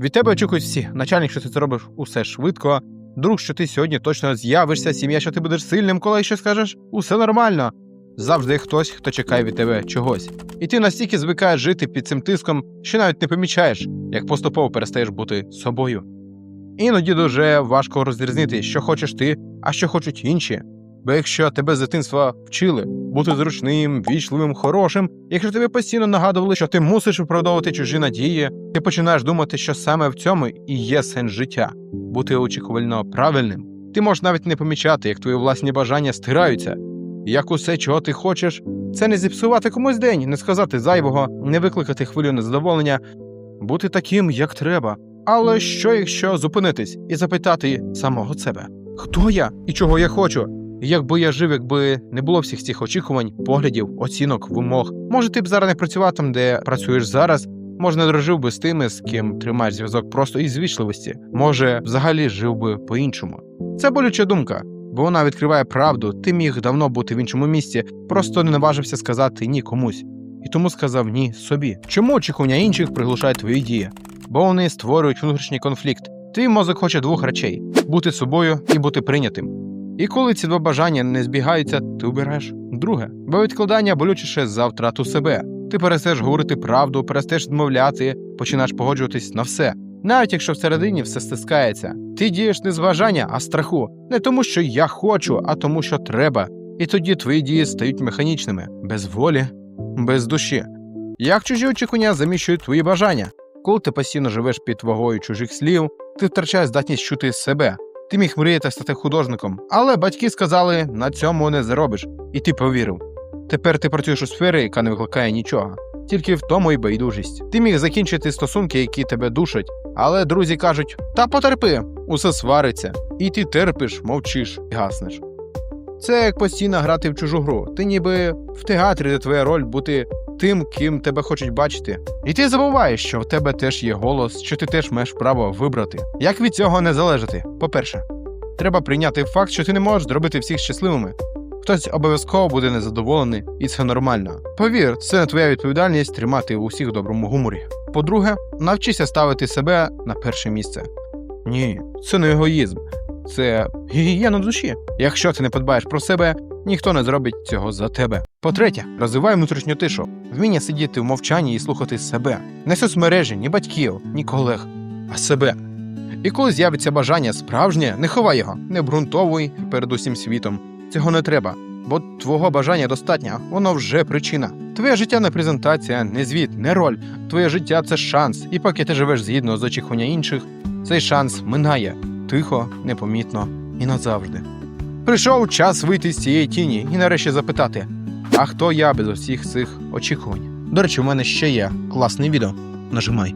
Від тебе очікують всі. Начальник, що ти це робиш усе швидко. Друг, що ти сьогодні точно з'явишся, сім'я, що ти будеш сильним, коли що скажеш, усе нормально. Завжди хтось, хто чекає від тебе чогось. І ти настільки звикаєш жити під цим тиском, що навіть не помічаєш, як поступово перестаєш бути собою. Іноді дуже важко розрізнити, що хочеш ти, а що хочуть інші. Бо якщо тебе з дитинства вчили бути зручним, вічливим, хорошим, якщо тобі постійно нагадували, що ти мусиш виправдовувати чужі надії, ти починаєш думати, що саме в цьому і є сенс життя бути очікувально правильним. Ти можеш навіть не помічати, як твої власні бажання стираються, як усе, чого ти хочеш, це не зіпсувати комусь день, не сказати зайвого, не викликати хвилю незадоволення, бути таким, як треба. Але що, якщо зупинитись і запитати самого себе, хто я і чого я хочу? І Якби я жив, якби не було всіх цих очікувань, поглядів, оцінок, вимог. Може, ти б зараз не працював там, де працюєш зараз, може, не дружив би з тими, з ким тримаєш зв'язок просто із вічливості, може, взагалі жив би по-іншому. Це болюча думка, бо вона відкриває правду. Ти міг давно бути в іншому місці, просто не наважився сказати ні комусь. І тому сказав ні собі. Чому очікування інших приглушають твої дії? Бо вони створюють внутрішній конфлікт. Твій мозок хоче двох речей: бути собою і бути прийнятим. І коли ці два бажання не збігаються, ти обираєш друге. Бо відкладання болючіше за втрату себе. Ти перестаєш говорити правду, перестаєш відмовляти, починаєш погоджуватись на все. Навіть якщо всередині все стискається, ти дієш не з бажання, а страху. Не тому, що я хочу, а тому, що треба. І тоді твої дії стають механічними, без волі, без душі. Як чужі очікування заміщують твої бажання? Коли ти постійно живеш під вагою чужих слів, ти втрачаєш здатність чути себе. Ти міг мріяти стати художником, але батьки сказали, на цьому не заробиш, і ти повірив. Тепер ти працюєш у сфері, яка не викликає нічого, тільки в тому й байдужість. Ти міг закінчити стосунки, які тебе душать, але друзі кажуть: та потерпи, усе свариться, і ти терпиш, мовчиш і гаснеш. Це як постійно грати в чужу гру. Ти ніби в театрі, де твоя роль бути тим, ким тебе хочуть бачити. І ти забуваєш, що в тебе теж є голос, що ти теж маєш право вибрати. Як від цього не залежати? По-перше, треба прийняти факт, що ти не можеш зробити всіх щасливими. Хтось обов'язково буде незадоволений, і це нормально. Повір, це не твоя відповідальність тримати усіх в доброму гуморі. По-друге, навчися ставити себе на перше місце. Ні, це не егоїзм, це гігієна душі. Якщо ти не подбаєш про себе, ніхто не зробить цього за тебе. По-третє, розвивай внутрішню тишу, вміння сидіти в мовчанні і слухати себе, не соцмережі, ні батьків, ні колег, а себе. І коли з'явиться бажання справжнє, не ховай його, не обґрунтовуй перед усім світом. Цього не треба, бо твого бажання достатньо, воно вже причина. Твоє життя не презентація, не звіт, не роль. Твоє життя це шанс, і поки ти живеш згідно з очікування інших, цей шанс минає тихо, непомітно і назавжди. Прийшов час вийти з цієї тіні і нарешті запитати: а хто я без усіх цих очікувань? До речі, у мене ще є класне відео. Нажимай.